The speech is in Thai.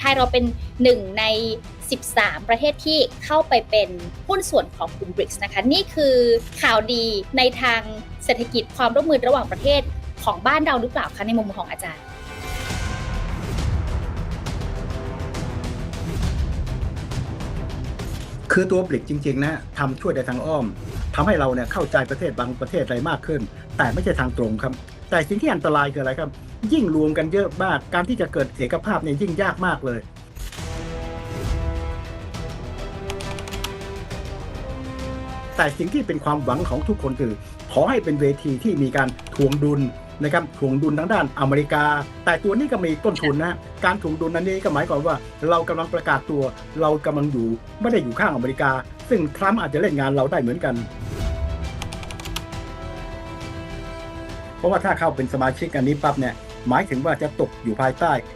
ไทยเราเป็นหนึ่งใน 13 ประเทศที่เข้าไปเป็นหุ้นส่วนของกลุ่ม BRICS นะคะ นี่คือข่าวดีในทางเศรษฐกิจความร่วมมือระหว่างประเทศของบ้านเราหรือเปล่าคะในมุมของอาจารย์คือตัวบริกจริงๆนะทำช่วยในทางอ้อมทำให้เราเนี่ยเข้าใจประเทศบางประเทศอะไรมากขึ้น แต่ไม่ใช่ทางตรงครับ แต่สิ่งที่อันตรายคืออะไรครับ ยิ่งรวมกันเยอะมาก การที่จะเกิดเอกภาพเนี่ยยิ่งยากมากเลยแต่สิ่งที่เป็นความหวังของทุกคนคือ ขอให้เป็นเวทีที่มีการทวงดุลนะครับทวงดุลทางด้านอเมริกา แต่ตัวนี้ก็มีต้นทุนนะการทวงดุลนั้นนี้ก็หมายความว่า เรากำลังประกาศตัว เรากำลังอยู่ไม่ได้อยู่ข้างอเมริกา ซึ่งทรัมป์อาจจะเล่นงานเราได้เหมือนกัน เพราะว่าถ้าเข้าเป็นสมาชิกอันนี้ปั๊บเนี่ยหมายถึงว่าจะตกอยู่ภายใต้